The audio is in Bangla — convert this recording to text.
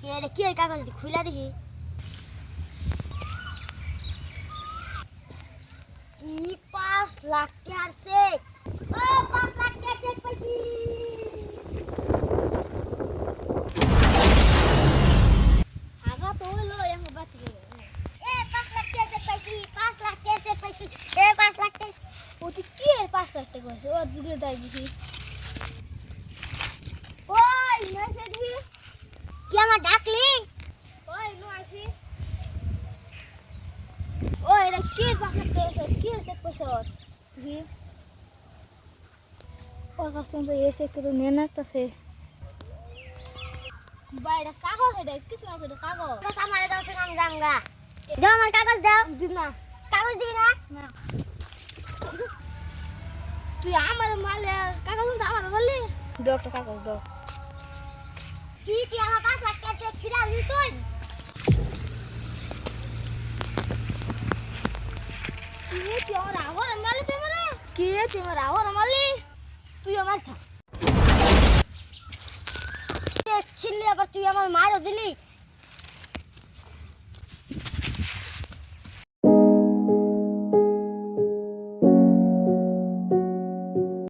কে রে কি এর কাগজ দি খুলা দেখি কি পাঁচ লাখ টাকার চেক ও পাঁচ লাখ টাকার চেক পাইছি আগা তো হলো এম বাতি এ পাঁচ লাখ টাকার চেক পাইছি পাঁচ লাখ টাকার চেক পাইছি এ পাঁচ লাখ টাকা ও তুই কি এর পাঁচ লাখ টাকা পাইছি ও দুটো তাই দিছি আমার ডাকলি? ওই নো আইছি। ওই এটা কি পাঁচ লাখ কি পাইছ দি ওর কাছে তো এসে কেউ নেন আছে বাইরে কাগজ এটা কিছু না এটা কাগজ। আমার দাও সঙ্গে আমি জানগা দাও আমার কাগজ দাও। দিব না। কাগজ দিবি না? না। তুই আমার মালে কাগজ তো আমার বললি? দাও একটা কাগজ দাও। কি তুই আমার পাঁচ লাখ টাকা চেক ছিড়া দিলি তুই কি তুই আমার আবার মালে তুই আমার খা। ছিনলি আবার তুই আমার মারও দিলি।